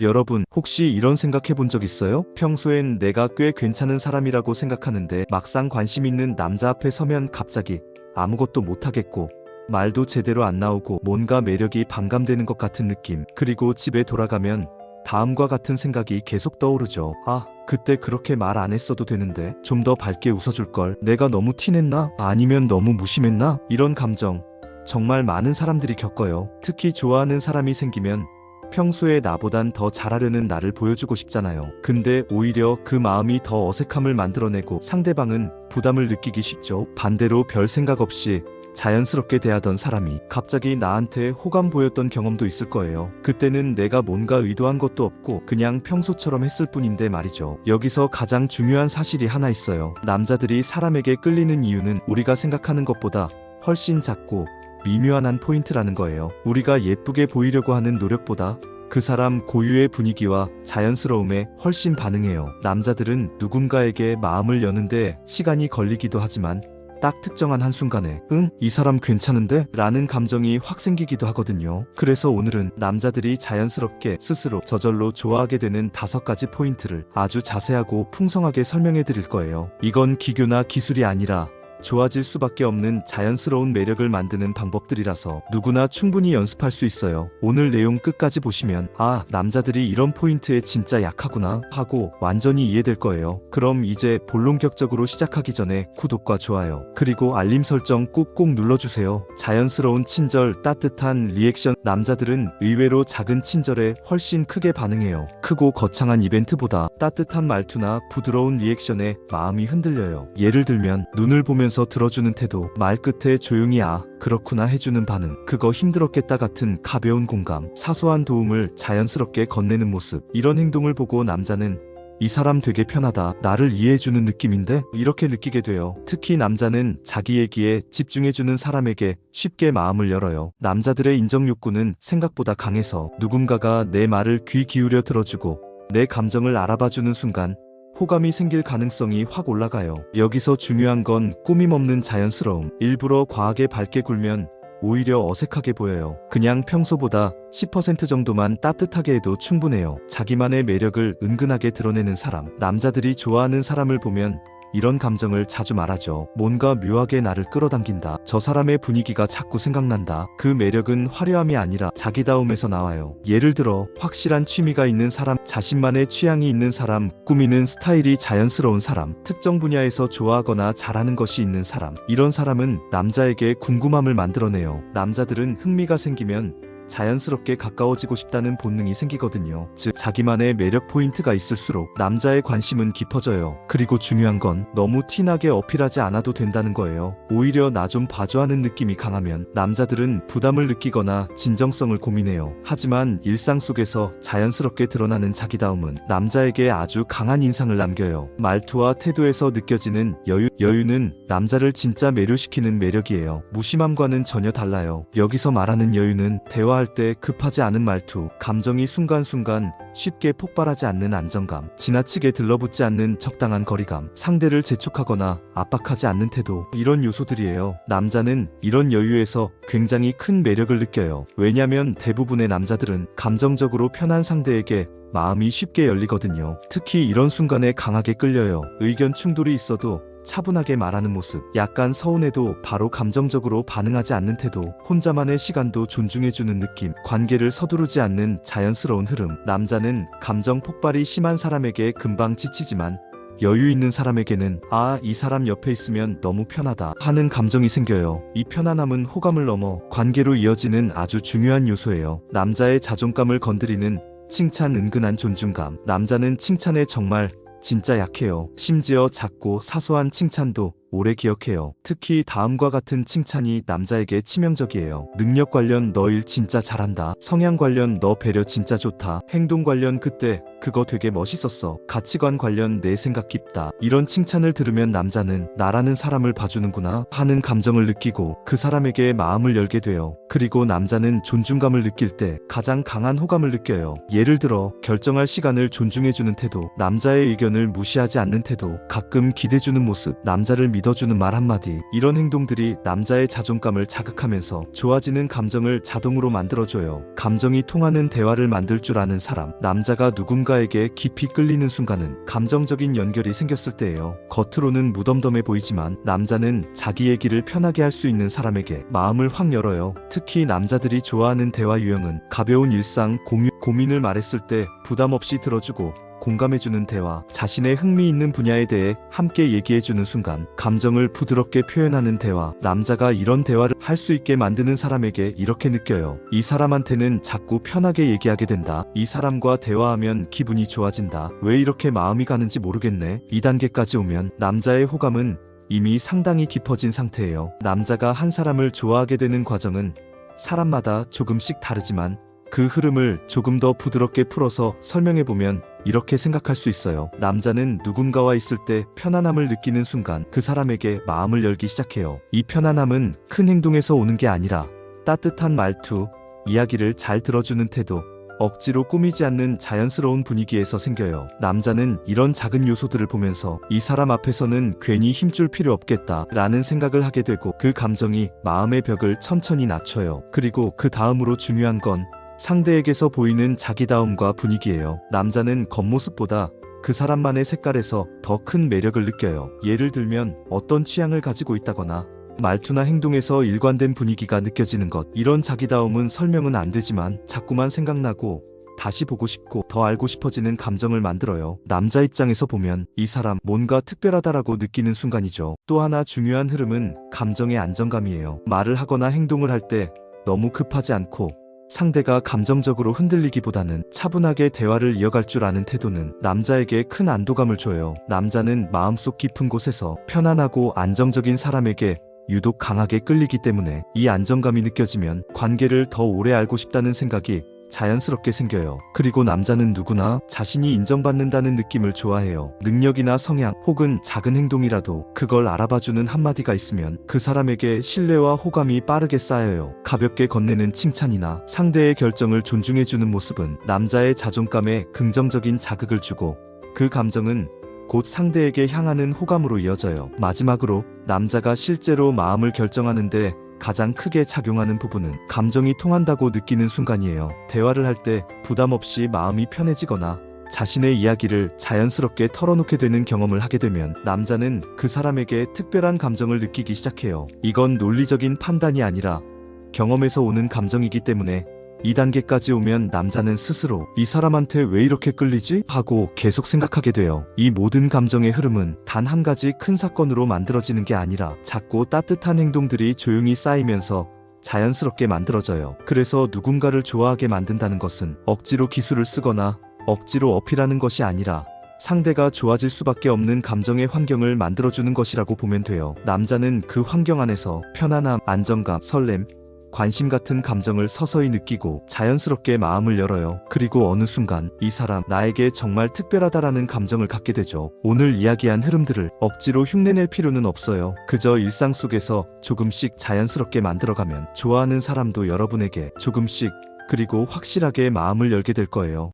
여러분, 혹시 이런 생각해 본 적 있어요? 평소엔 내가 꽤 괜찮은 사람이라고 생각하는데 막상 관심 있는 남자 앞에 서면 갑자기 아무것도 못하겠고 말도 제대로 안 나오고 뭔가 매력이 반감되는 것 같은 느낌. 그리고 집에 돌아가면 다음과 같은 생각이 계속 떠오르죠. 아, 그때 그렇게 말 안 했어도 되는데 좀 더 밝게 웃어줄 걸. 내가 너무 티냈나? 아니면 너무 무심했나? 이런 감정 정말 많은 사람들이 겪어요. 특히 좋아하는 사람이 생기면 평소에 나보단 더 잘하려는 나를 보여주고 싶잖아요. 근데 오히려 그 마음이 더 어색함을 만들어내고 상대방은 부담을 느끼기 쉽죠. 반대로 별 생각 없이 자연스럽게 대하던 사람이 갑자기 나한테 호감 보였던 경험도 있을 거예요. 그때는 내가 뭔가 의도한 것도 없고 그냥 평소처럼 했을 뿐인데 말이죠. 여기서 가장 중요한 사실이 하나 있어요. 남자들이 사람에게 끌리는 이유는 우리가 생각하는 것보다 훨씬 작고 미묘한 한 포인트라는 거예요. 우리가 예쁘게 보이려고 하는 노력보다 그 사람 고유의 분위기와 자연스러움에 훨씬 반응해요. 남자들은 누군가에게 마음을 여는데 시간이 걸리기도 하지만 딱 특정한 한순간에 응? 이 사람 괜찮은데? 라는 감정이 확 생기기도 하거든요. 그래서 오늘은 남자들이 자연스럽게 스스로 저절로 좋아하게 되는 다섯 가지 포인트를 아주 자세하고 풍성하게 설명해 드릴 거예요. 이건 기교나 기술이 아니라 좋아질 수밖에 없는 자연스러운 매력을 만드는 방법들이라서 누구나 충분히 연습할 수 있어요. 오늘 내용 끝까지 보시면 아, 남자들이 이런 포인트에 진짜 약하구나 하고 완전히 이해될 거예요. 그럼 이제 본론격적으로 시작하기 전에 구독과 좋아요, 그리고 알림 설정 꾹꾹 눌러주세요. 자연스러운 친절, 따뜻한 리액션 남자들은 의외로 작은 친절에 훨씬 크게 반응해요. 크고 거창한 이벤트보다 따뜻한 말투나 부드러운 리액션에 마음이 흔들려요. 예를 들면 눈을 보면서 들어주는 태도, 말 끝에 조용히 아, 그렇구나 해주는 반응, 그거 힘들었겠다 같은 가벼운 공감, 사소한 도움을 자연스럽게 건네는 모습. 이런 행동을 보고 남자는 이 사람 되게 편하다. 나를 이해해주는 느낌인데? 이렇게 느끼게 돼요. 특히 남자는 자기 얘기에 집중해주는 사람에게 쉽게 마음을 열어요. 남자들의 인정 욕구는 생각보다 강해서 누군가가 내 말을 귀 기울여 들어주고 내 감정을 알아봐주는 순간 호감이 생길 가능성이 확 올라가요. 여기서 중요한 건 꾸밈 없는 자연스러움. 일부러 과하게 밝게 굴면 오히려 어색하게 보여요. 그냥 평소보다 10% 정도만 따뜻하게 해도 충분해요. 자기만의 매력을 은근하게 드러내는 사람. 남자들이 좋아하는 사람을 보면 이런 감정을 자주 말하죠. 뭔가 묘하게 나를 끌어당긴다. 저 사람의 분위기가 자꾸 생각난다. 그 매력은 화려함이 아니라 자기다움에서 나와요. 예를 들어 확실한 취미가 있는 사람, 자신만의 취향이 있는 사람, 꾸미는 스타일이 자연스러운 사람, 특정 분야에서 좋아하거나 잘하는 것이 있는 사람. 이런 사람은 남자에게 궁금함을 만들어내요. 남자들은 흥미가 생기면 자연스럽게 가까워지고 싶다는 본능이 생기거든요. 즉, 자기만의 매력 포인트가 있을수록 남자의 관심은 깊어져요. 그리고 중요한 건 너무 티나게 어필하지 않아도 된다는 거예요. 오히려 나 좀 봐줘 하는 느낌이 강하면 남자들은 부담을 느끼거나 진정성을 고민해요. 하지만 일상 속에서 자연스럽게 드러나는 자기다움은 남자에게 아주 강한 인상을 남겨요. 말투와 태도에서 느껴지는 여유, 여유는 남자를 진짜 매료시키는 매력이에요. 무심함과는 전혀 달라요. 여기서 말하는 여유는 대화할 때 급하지 않은 말투, 감정이 순간순간 쉽게 폭발하지 않는 안정감, 지나치게 들러붙지 않는 적당한 거리감, 상대를 재촉하거나 압박하지 않는 태도, 이런 요소들이에요. 남자는 이런 여유에서 굉장히 큰 매력을 느껴요. 왜냐면 대부분의 남자들은 감정적으로 편한 상대에게 마음이 쉽게 열리거든요. 특히 이런 순간에 강하게 끌려요. 의견 충돌이 있어도 차분하게 말하는 모습, 약간 서운해도 바로 감정적으로 반응하지 않는 태도, 혼자만의 시간도 존중해주는 느낌, 관계를 서두르지 않는 자연스러운 흐름. 남자는 감정 폭발이 심한 사람에게 금방 지치지만 여유 있는 사람에게는 아, 이 사람 옆에 있으면 너무 편하다 하는 감정이 생겨요. 이 편안함은 호감을 넘어 관계로 이어지는 아주 중요한 요소예요. 남자의 자존감을 건드리는 칭찬 은근한 존중감. 남자는 칭찬에 정말 진짜 약해요. 심지어 작고 사소한 칭찬도 오래 기억해요. 특히 다음과 같은 칭찬이 남자에게 치명적이에요. 능력 관련 너 일 진짜 잘한다. 성향 관련 너 배려 진짜 좋다. 행동 관련 그때 그거 되게 멋있었어. 가치관 관련 내 생각 깊다. 이런 칭찬을 들으면 남자는 나라는 사람을 봐주는구나 하는 감정을 느끼고 그 사람에게 마음을 열게 돼요. 그리고 남자는 존중감을 느낄 때 가장 강한 호감을 느껴요. 예를 들어 결정할 시간을 존중해주는 태도, 남자의 의견을 무시하지 않는 태도, 가끔 기대주는 모습, 남자를 믿 믿어주는 말 한마디. 이런 행동들이 남자의 자존감을 자극하면서 좋아지는 감정을 자동으로 만들어줘요. 감정이 통하는 대화를 만들 줄 아는 사람. 남자가 누군가에게 깊이 끌리는 순간은 감정적인 연결이 생겼을 때예요. 겉으로는 무덤덤해 보이지만 남자는 자기 얘기를 편하게 할 수 있는 사람에게 마음을 확 열어요. 특히 남자들이 좋아하는 대화 유형은 가벼운 일상 공유, 고민을 말했을 때 부담 없이 들어주고 공감해주는 대화, 자신의 흥미있는 분야에 대해 함께 얘기해주는 순간, 감정을 부드럽게 표현하는 대화, 남자가 이런 대화를 할 수 있게 만드는 사람에게 이렇게 느껴요. 이 사람한테는 자꾸 편하게 얘기하게 된다. 이 사람과 대화하면 기분이 좋아진다. 왜 이렇게 마음이 가는지 모르겠네. 2단계까지 오면 남자의 호감은 이미 상당히 깊어진 상태예요. 남자가 한 사람을 좋아하게 되는 과정은 사람마다 조금씩 다르지만 그 흐름을 조금 더 부드럽게 풀어서 설명해 보면 이렇게 생각할 수 있어요. 남자는 누군가와 있을 때 편안함을 느끼는 순간 그 사람에게 마음을 열기 시작해요. 이 편안함은 큰 행동에서 오는 게 아니라 따뜻한 말투, 이야기를 잘 들어주는 태도, 억지로 꾸미지 않는 자연스러운 분위기에서 생겨요. 남자는 이런 작은 요소들을 보면서 이 사람 앞에서는 괜히 힘줄 필요 없겠다 라는 생각을 하게 되고 그 감정이 마음의 벽을 천천히 낮춰요. 그리고 그 다음으로 중요한 건 상대에게서 보이는 자기다움과 분위기예요. 남자는 겉모습보다 그 사람만의 색깔에서 더 큰 매력을 느껴요. 예를 들면 어떤 취향을 가지고 있다거나 말투나 행동에서 일관된 분위기가 느껴지는 것. 이런 자기다움은 설명은 안 되지만 자꾸만 생각나고 다시 보고 싶고 더 알고 싶어지는 감정을 만들어요. 남자 입장에서 보면 이 사람 뭔가 특별하다라고 느끼는 순간이죠. 또 하나 중요한 흐름은 감정의 안정감이에요. 말을 하거나 행동을 할 때 너무 급하지 않고 상대가 감정적으로 흔들리기보다는 차분하게 대화를 이어갈 줄 아는 태도는 남자에게 큰 안도감을 줘요. 남자는 마음속 깊은 곳에서 편안하고 안정적인 사람에게 유독 강하게 끌리기 때문에 이 안정감이 느껴지면 관계를 더 오래 알고 싶다는 생각이 자연스럽게 생겨요. 그리고 남자는 누구나 자신이 인정받는다는 느낌을 좋아해요. 능력이나 성향 혹은 작은 행동이라도 그걸 알아봐주는 한마디가 있으면 그 사람에게 신뢰와 호감이 빠르게 쌓여요. 가볍게 건네는 칭찬이나 상대의 결정을 존중해주는 모습은 남자의 자존감에 긍정적인 자극을 주고 그 감정은 곧 상대에게 향하는 호감으로 이어져요. 마지막으로 남자가 실제로 마음을 결정하는데 가장 크게 작용하는 부분은 감정이 통한다고 느끼는 순간이에요. 대화를 할 때 부담 없이 마음이 편해지거나 자신의 이야기를 자연스럽게 털어놓게 되는 경험을 하게 되면 남자는 그 사람에게 특별한 감정을 느끼기 시작해요. 이건 논리적인 판단이 아니라 경험에서 오는 감정이기 때문에 2단계까지 오면 남자는 스스로 이 사람한테 왜 이렇게 끌리지? 하고 계속 생각하게 돼요. 이 모든 감정의 흐름은 단 한 가지 큰 사건으로 만들어지는 게 아니라 작고 따뜻한 행동들이 조용히 쌓이면서 자연스럽게 만들어져요. 그래서 누군가를 좋아하게 만든다는 것은 억지로 기술을 쓰거나 억지로 어필하는 것이 아니라 상대가 좋아질 수밖에 없는 감정의 환경을 만들어주는 것이라고 보면 돼요. 남자는 그 환경 안에서 편안함, 안정감, 설렘, 관심 같은 감정을 서서히 느끼고 자연스럽게 마음을 열어요. 그리고 어느 순간 이 사람 나에게 정말 특별하다라는 감정을 갖게 되죠. 오늘 이야기한 흐름들을 억지로 흉내낼 필요는 없어요. 그저 일상 속에서 조금씩 자연스럽게 만들어가면 좋아하는 사람도 여러분에게 조금씩 그리고 확실하게 마음을 열게 될 거예요.